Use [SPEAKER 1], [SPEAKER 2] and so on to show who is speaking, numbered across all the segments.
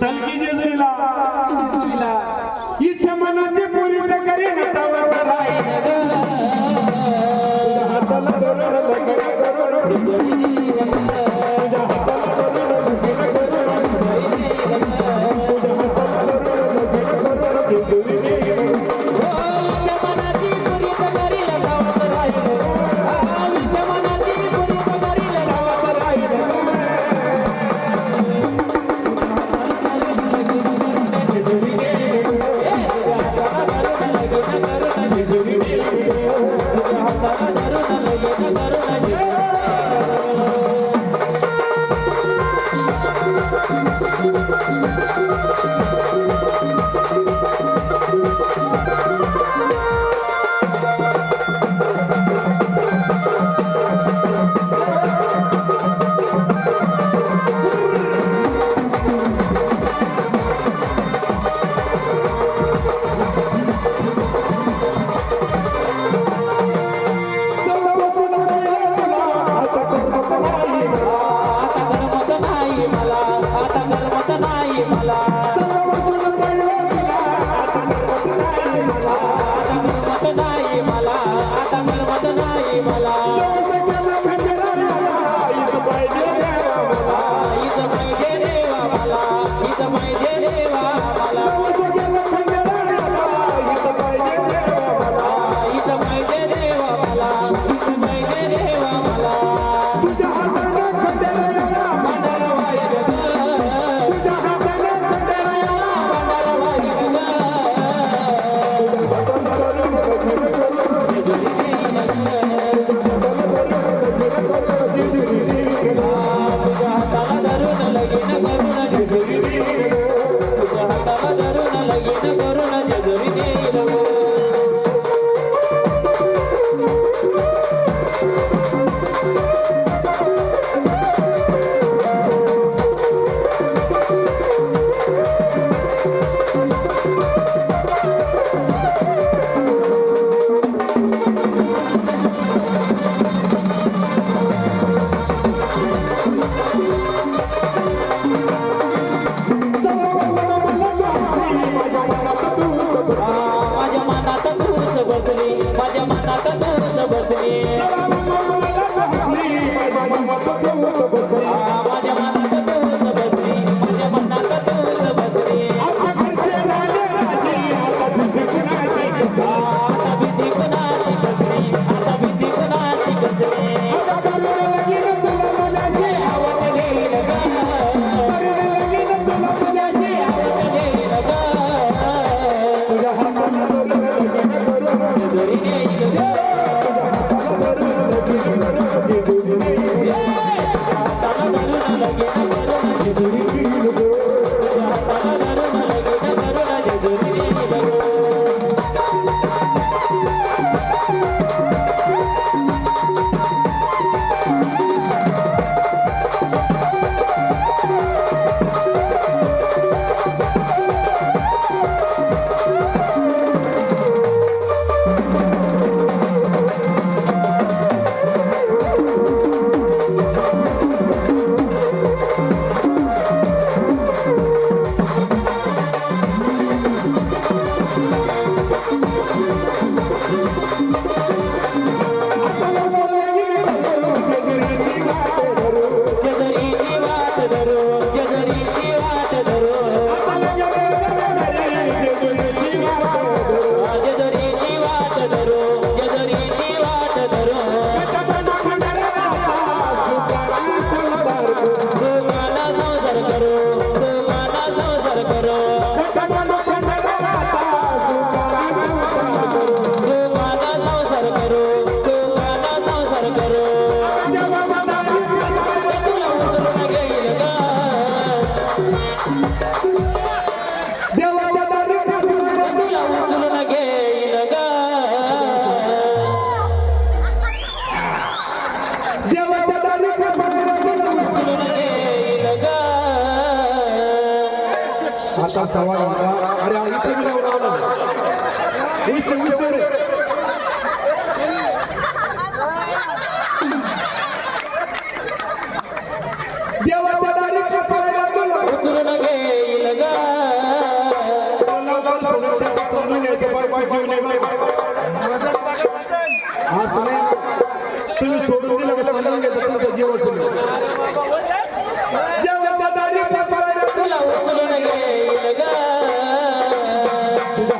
[SPEAKER 1] चल की जेजुरीला इच्छा मनाची पुरी तर करीन तवत राहील हाताला
[SPEAKER 2] Thank you. आता
[SPEAKER 1] सवा घंटा अरे इथे मी लावून आलो. बाय बाय जीव नाही
[SPEAKER 2] बाय बाय
[SPEAKER 1] असं नाही. तुम्ही सोडून दिलं समजून घेतो तुमचं जीवन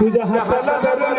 [SPEAKER 1] তুজা হাত